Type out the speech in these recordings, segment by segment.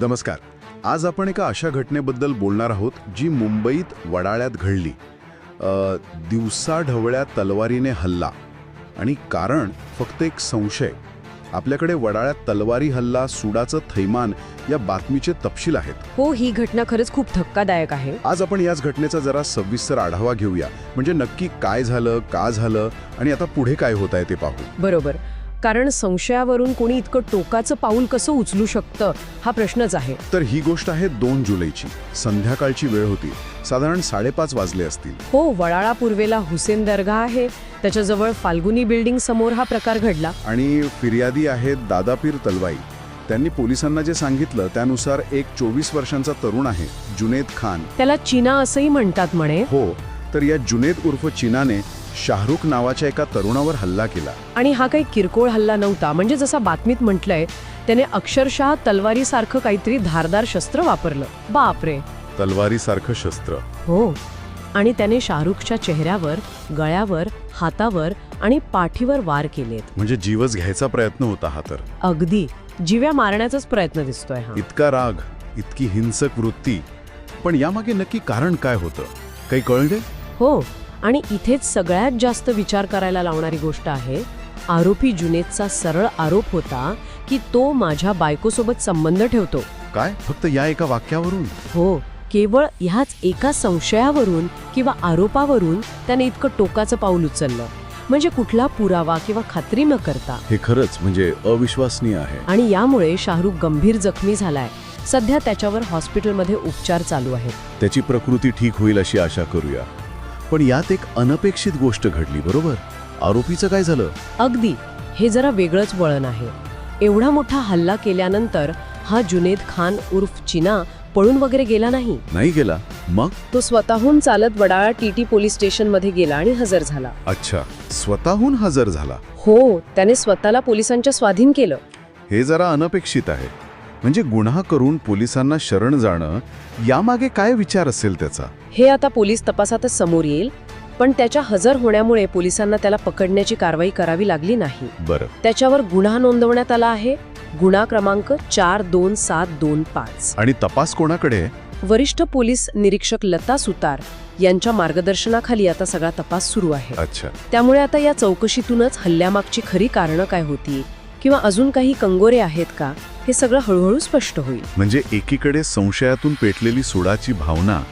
नमस्कार. आज आपण एका अशा घटनेबद्दल बोलणार आहोत जी मुंबईत वडाळ्यात घडली. अ, दिवसा ढवळ्या तलवारीने हल्ला. आणि कारण फक्त एक संशय. आपल्याकडे वडाळ्यात तलवारी हल्ला सुडाचं थैमान या बातमीचे तपशील आहेत. हो ही घटना खरंच खूप धक्कादायक आहे. आज आपण याच घटनेचा जरा सविस्तर आढावा घेऊया. म्हणजे नक्की काय झालं का झालं आणि आता पुढे काय होत आहे ते पाहू. बरोबर. कारण संशयावरून कोणी इतकं टोकाचं पाऊल कसं उचलू शकतं? हा प्रश्नच आहे. तर ही गोष्ट आहे दोन जुलैची. संध्याकाळची वेळ होती. साधारण साडेपाच वाजले असतील. हो वडाळा पूर्वेला हुसेन दर्गा आहे. त्याच्याजवळ फाल्गुनी बिल्डिंग समोर हा प्रकार घडला. आणि फिर्यादी आहेत दादापीर तलवाई. त्यांनी पोलिसांना जे सांगितलं त्यानुसार एक चोवीस वर्षांचा तरुण आहे जुनेद खान. त्याला चीना असंही म्हणतात म्हणे. हो तर या जुनेद उर्फ चीनाने शाहरुख नावाच्या एका तरुणावर हल्ला केला. आणि हा काही किरकोळ हल्ला नव्हता. म्हणजे जसा बातमीत म्हटलंय त्याने अक्षरशः तलवारीसारखं काहीतरी धारदार शस्त्र वापरलं. बापरे! तलवारीसारखं शस्त्र. हो. आणि त्याने शाहरुखच्या चेहऱ्यावर गळ्यावर हातावर आणि पाठीवर वार केलेत. म्हणजे जीवच घ्यायचा प्रयत्न होता हा तर. अगदी. जिव्या मारण्याचाच प्रयत्न दिसतोय हा. इतका राग इतकी हिंसक वृत्ती. पण यामागे नक्की कारण काय होतं? काही कळले? हो. आणि इथेच सगळ्यात जास्त विचार करायला लावणारी गोष्ट आहे आरोपी जुनेदचा सरळ आरोप होता की तो माझ्या बायकोसोबत संबंध ठेवतो. काय? फक्त या एका वाक्यावरून? हो केवळ ह्याच एका संशयावरून किंवा आरोपावरून त्याने इतकं टोकाचं पाऊल उचललं. म्हणजे कुठला पुरावा किंवा खात्री न करता. हे खरंच म्हणजे अविश्वसनीय आहे. आणि यामुळे शाहरुख गंभीर जखमी झालाय. सध्या त्याच्यावर हॉस्पिटलमध्ये उपचार चालू आहेत. त्याची प्रकृती ठीक होईल अशी आशा करूया. पण यात एक अनपेक्षित गोष्ट घडली बरोबर? आरोपीचं काय झालं? अगदी. हे जरा वेगळंच वळण आहे. एवढा मोठा हल्ला केल्यानंतर हा जुनेद खान उर्फ चिना पळून वगैरे गेला नाही? नाही गेला. मग? तो स्वतःहून चालत वडाळा टीटी पोलीस स्टेशनमध्ये गेला आणि हजर झाला. अच्छा. स्वतःहून हजर झाला. हो त्याने स्वतःला पोलिसांच्या स्वाधीन केलं. हे जरा अनपेक्षित आहे. म्हणजे गुन्हा करून पोलिसांना शरण जाणं यामागे काय विचार असेल त्याचा? हे आता पोलीस तपासातच समोर येईल पण त्याच्या हजर होण्यामुळे पोलिसांना त्याला पकडण्याची कारवाई करावी लागली नाही. बरं. त्याच्यावर गुन्हा नोंदवण्यात आला आहे. गुन्हा क्रमांक चार दोन सात दोन पाच. आणि तपास कोणाकडे वरिष्ठ पोलीस निरीक्षक लता सुतार यांच्या मार्गदर्शनाखाली आता सगळा तपास सुरू आहे. अच्छा. त्यामुळे आता या चौकशीतूनच हल्ल्यामागची खरी कारणं काय होती? किंवा अजून काही कंगोरे आहेत का हे सगळं हळूहळू स्पष्ट होईल. म्हणजे एकीकडे संशयातून पेटलेली सुडाची भावना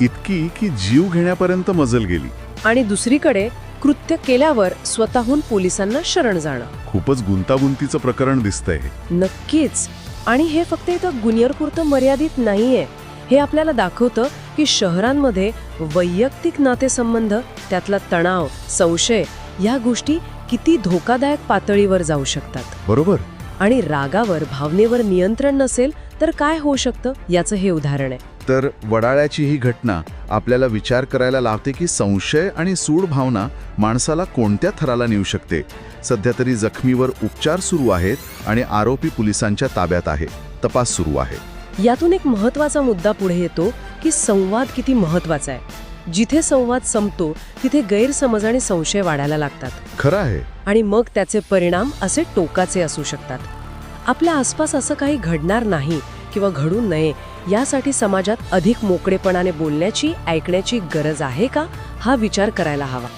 इतकी की जीव घेण्यापर्यंत मजल गेली. आणि दुसरीकडे कृत्य केल्यावर स्वतःहून पोलिसांना शरण जाणं. खूपच गुंतागुंतीचं प्रकरण दिसतंय. नक्कीच. आणि हे फक्त इथं गुन्हेरपुरतं मर्यादित नाहीये. हे आपल्याला दाखवतं की शहरांमध्ये वैयक्तिक नातेसंबंध त्यातला तणाव संशय या गोष्टी किती धोकादायक पातळीवर जाऊ शकतात. बरोबर. आणि रागावर भावनेवर नियंत्रण नसेल तर काय होऊ शकतं याचं हे उदाहरण आहे. तर वडाळ्याची ही घटना आपल्याला विचार करायला लावते की संशय आणि सूड भावना माणसाला कोणत्या थराला नेऊ शकते? सध्या तरी जखमीवर उपचार सुरू आहेत आणि आरोपी पोलिसांच्या ताब्यात आहे. तपास सुरू आहे. यातून एक महत्त्वाचा मुद्दा पुढे येतो की संवाद किती महत्त्वाचा आहे. जिथे संवाद संपतो तिथे गैरसमज आणि संशय वाढायला लागतात. खरं आहे. आणि मग त्याचे परिणाम असे टोकाचे असू शकतात. आपल्या आसपास असं काही घडणार नाही किंवा घडू नये यासाठी समाजात अधिक मोकळेपणाने बोलण्याची ऐकण्याची गरज आहे का? हा विचार करायला हवा.